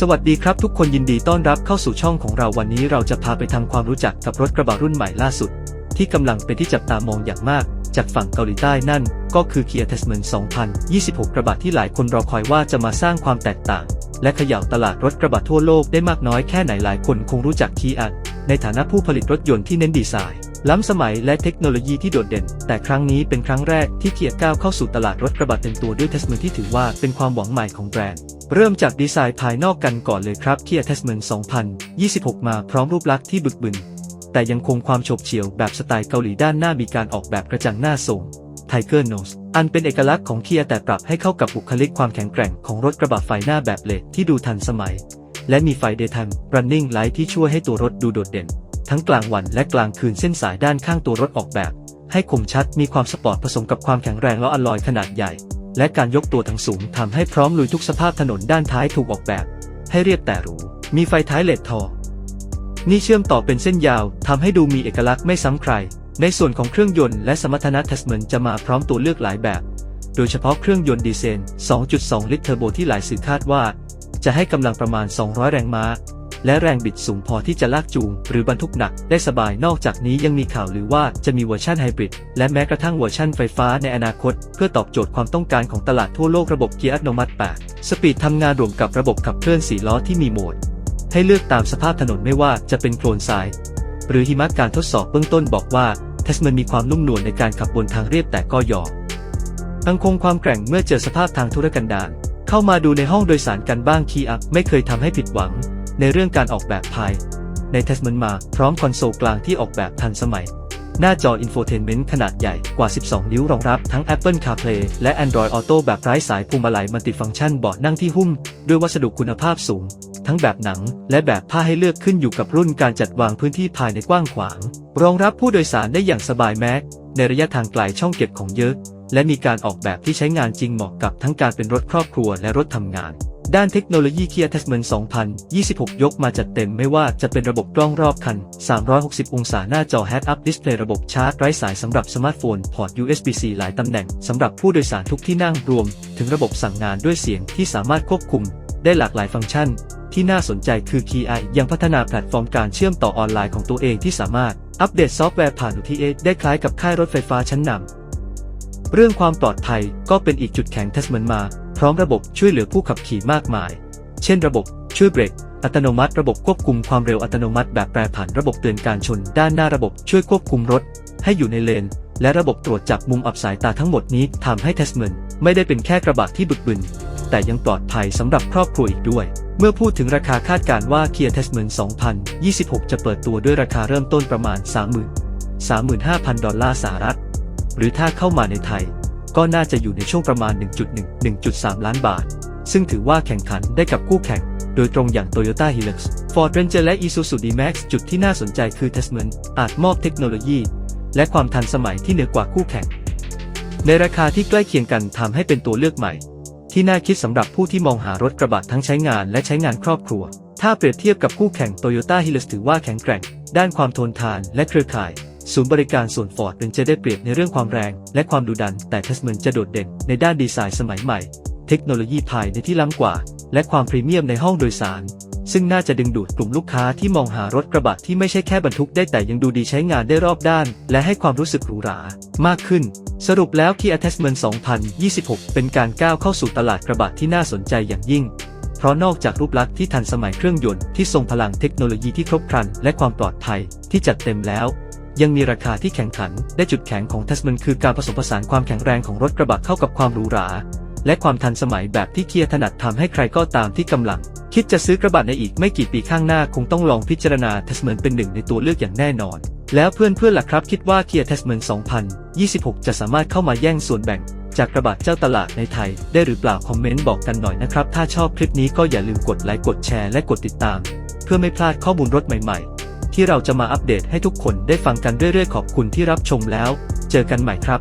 สวัสดีครับทุกคนยินดีต้อนรับเข้าสู่ช่องของเราวันนี้เราจะพาไปทำความรู้จักกับรถกระบะรุ่นใหม่ล่าสุด ที่กำลังเป็นที่จับตามองอย่างมาก จากฝั่งเกาหลีใต้นั่น ก็คือ Kia Tesman 2026 กระบะที่หลายคนรอคอยว่าจะมาสร้างความแตกต่าง และเขย่าตลาดรถกระบะทั่วโลกได้มากน้อยแค่ไหนหลายคนคงรู้จัก Kia ในฐานะผู้ผลิตรถยนต์ที่เน้นดีไซน์ ล้ำสมัยและเทคโนโลยีที่โดดเด่น แต่ครั้งนี้เป็นครั้งแรกที่เกียร์ก้าวเข้าสู่ตลาดรถกระบะเต็มตัวด้วย Tesman ที่ถือว่าเป็นความหวังใหม่ของแบรนด์ เริ่มจากดีไซน์ภายนอกกันก่อนเลยครับ Kia Tesman 2026 มาพร้อมรูปลักษณ์ที่บึกบึน แต่ยังคงความโฉบเฉี่ยวแบบสไตล์เกาหลีด้านหน้ามีการออกแบบกระจังหน้าทรง Tiger Nose อันเป็นเอกลักษณ์ของเคียแต่ปรับให้เข้ากับบุคลิกความแข็งแกร่งของรถกระบะไฟหน้าแบบเลดที่ดูทันสมัย และมีไฟ Daytime Running Light ที่ช่วยให้ตัวรถดูโดดเด่น ทั้งกลางวันและกลางคืนเส้นสายด้านข้างตัวรถออกแบบ ให้คมชัดมีความสปอร์ตผสมกับความแข็งแรงและอลลอยขนาดใหญ่ และการยกตัวทั้งสูงทำให้พร้อมลุยทุกสภาพถนนด้านท้ายถูกออกแบบ ให้เรียบแต่หรูมีไฟท้ายเลดทอนี่เชื่อมต่อเป็นเส้นยาวทำให้ดูมีเอกลักษณ์ไม่ซ้ำใคร ในส่วนของเครื่องยนต์และสมรรถนะทัสเมนจะมาพร้อมตัวเลือกหลายแบบ โดยเฉพาะเครื่องยนต์ดีเซล 2.2 ลิตรเทอร์โบที่หลายสื่อคาดว่า จะให้กำลังประมาณ 200 แรงม้า และแรงบิดสูงพอที่จะลากจูง หรือบรรทุกหนักได้สบายนอกจากนี้ยังมีข่าวหรือว่าจะมีเวอร์ชันไฮบริดและแม้กระทั่งเวอร์ชันไฟฟ้าในอนาคต เพื่อตอบโจทย์ความต้องการของตลาดทั่วโลกระบบเกียร์อัตโนมัติ 8 สปีดทำงานรวมกับระบบขับเคลื่อน4ล้อที่มีโหมด ให้เลือกตามสภาพถนนไม่ว่าจะเป็นโคลนทราย หรือหิมะการทดสอบเบื้องต้นบอกว่าเทสมันมีความนุ่มนวลในการขับบนทางเรียบแต่ก็ยอมยังคงความแกร่งเมื่อเจอสภาพทางธุรกันดารเข้ามาดูในห้องโดยสารกันบ้างคีอัพไม่เคยทำให้ผิดหวัง ในเรื่องการออกแบบภาย ในเทสมันมาพร้อมคอนโซลกลางที่ออกแบบทันสมัย หน้าจออินโฟเทนเมนต์ขนาดใหญ่กว่า 12 นิ้วรองรับทั้ง Apple CarPlay และ Android Auto แบบไร้สายพวงมาลัยมัลติฟังก์ชันเบาะนั่งที่หุ้ม ด้วยวัสดุคุณภาพสูง ทั้งแบบหนังและแบบผ้าให้เลือกขึ้นอยู่กับรุ่นการจัดวางพื้นที่ภายในกว้างขวาง รองรับผู้โดยสารได้อย่างสบายแม้ในระยะทางไกลช่องเก็บของเยอะ และมีการออกแบบที่ใช้งานจริงเหมาะกับทั้งการเป็นรถครอบครัวและรถทำงาน ด้านเทคโนโลยี Kia Tasman 2026 ยกมาจัดเต็มไม่ว่าจะเป็นระบบกล้องรอบคัน 360 องศาหน้าจอ Head-Up Display ระบบชาร์จไร้สายสำหรับสมาร์ทโฟน พอร์ต USB-C หลายตำแหน่งสำหรับผู้โดยสารทุกที่นั่งรวม ถึงระบบสั่งงานด้วยเสียงที่สามารถควบคุม ได้หลากหลายฟังก์ชัน ที่น่าสนใจคือ Kia ยังพัฒนาแพลตฟอร์มการเชื่อมต่อออนไลน์ของตัวเองที่สามารถอัปเดตซอฟต์แวร์ผ่าน OTA ได้คล้ายกับค่ายรถไฟฟ้าชั้นนำเรื่องความปลอดภัยก็เป็นอีกจุดแข็งเทสมันมา พร้อมระบบช่วยเหลือผู้ขับขี่มากมาย เช่น ระบบช่วยเบรกอัตโนมัติระบบควบคุมความเร็วอัตโนมัติแบบแปรผันระบบเตือนการชน ด้านหน้าระบบช่วยควบคุมรถ ให้อยู่ในเลน และระบบตรวจจับมุมอับสายตาทั้งหมดนี้ทำให้เทสเมนไม่ได้เป็นแค่กระบะที่บึกบึน แต่ยังปลอดภัยสำหรับครอบครัวอีกด้วย เมื่อพูดถึงราคาคาดการณ์ว่า Kia Tesman 2026 จะเปิดตัวด้วยราคาเริ่มต้นประมาณ 30,000 35,000 ดอลลาร์สหรัฐ หรือถ้าเข้ามาในไทย ก็น่าจะอยู่ในช่วงประมาณ 1.1 1.3 ล้านบาท ซึ่งถือว่าแข่งขันได้กับคู่แข่ง โดยตรงอย่าง Toyota Hilux Ford Ranger และ Isuzu D-Max จุดที่น่าสนใจคือ Tesman อาจมอบเทคโนโลยี และความทันสมัยที่เหนือกว่าคู่แข่ง ในราคาที่ใกล้เคียงกันทำให้เป็นตัวเลือกใหม่ ที่น่าคิดสำหรับผู้ที่มองหารถกระบะทั้งใช้งานและใช้งานครอบครัว ถ้าเปรียบเทียบกับคู่แข่ง Toyota Hilux ถือว่าแข็งแกร่ง ด้านความทนทานและเครือข่าย ศูนย์บริการส่วนฟอร์ดเป็นจะได้เปรียบในเรื่องความแรง และความดุดัน แต่เทสเมนจะโดดเด่นในด้านดีไซน์สมัยใหม่ เทคโนโลยีภายในที่ล้ำกว่า และความพรีเมียมในห้องโดยสาร ซึ่งน่าจะดึงดูดกลุ่มลูกค้าที่มองหารถกระบะที่ไม่ใช่แค่บรรทุกได้แต่ยังดูดีใช้งานได้รอบด้าน และให้ความรู้สึกหรูหรามากขึ้น สรุปแล้ว Kia Tasman 2026 เป็นการก้าวเข้าสู่ตลาดกระบะที่น่าสนใจอย่างยิ่งเพราะนอกจากรูปลักษณ์ที่ทันสมัยเครื่องยนต์ที่ทรงพลังเทคโนโลยีที่ครบครัน และความปลอดภัยที่จัดเต็มแล้ว ยังมีราคาที่แข่งขันได้จุดแข็งของ Tasman คือการผสมผสานความแข็งแรงของรถกระบะเข้ากับความหรูหรา และความทันสมัยแบบที่เคียร์ถนัดทำให้ใครก็ตามที่กำลัง คิดจะซื้อกระบะในอีกไม่กี่ปีข้างหน้าคงต้องลองพิจารณา Tasman เป็นหนึ่งในตัวเลือกอย่างแน่นอน แล้วเพื่อนๆล่ะครับคิดว่า Kia Tasman 2026 จะสามารถเข้ามาแย่งส่วนแบ่งจากกระบะเจ้าตลาดในไทย ได้หรือเปล่าคอมเมนต์บอกกันหน่อยนะครับ ถ้าชอบคลิปนี้ก็อย่าลืมกดไลค์กดแชร์และกดติดตาม เพื่อไม่พลาดข้อมูลรถใหม่ๆ ที่เราจะมาอัปเดตให้ทุกคนได้ฟังกันเรื่อยๆ ขอบคุณที่รับชมแล้ว เจอกันใหม่ครับ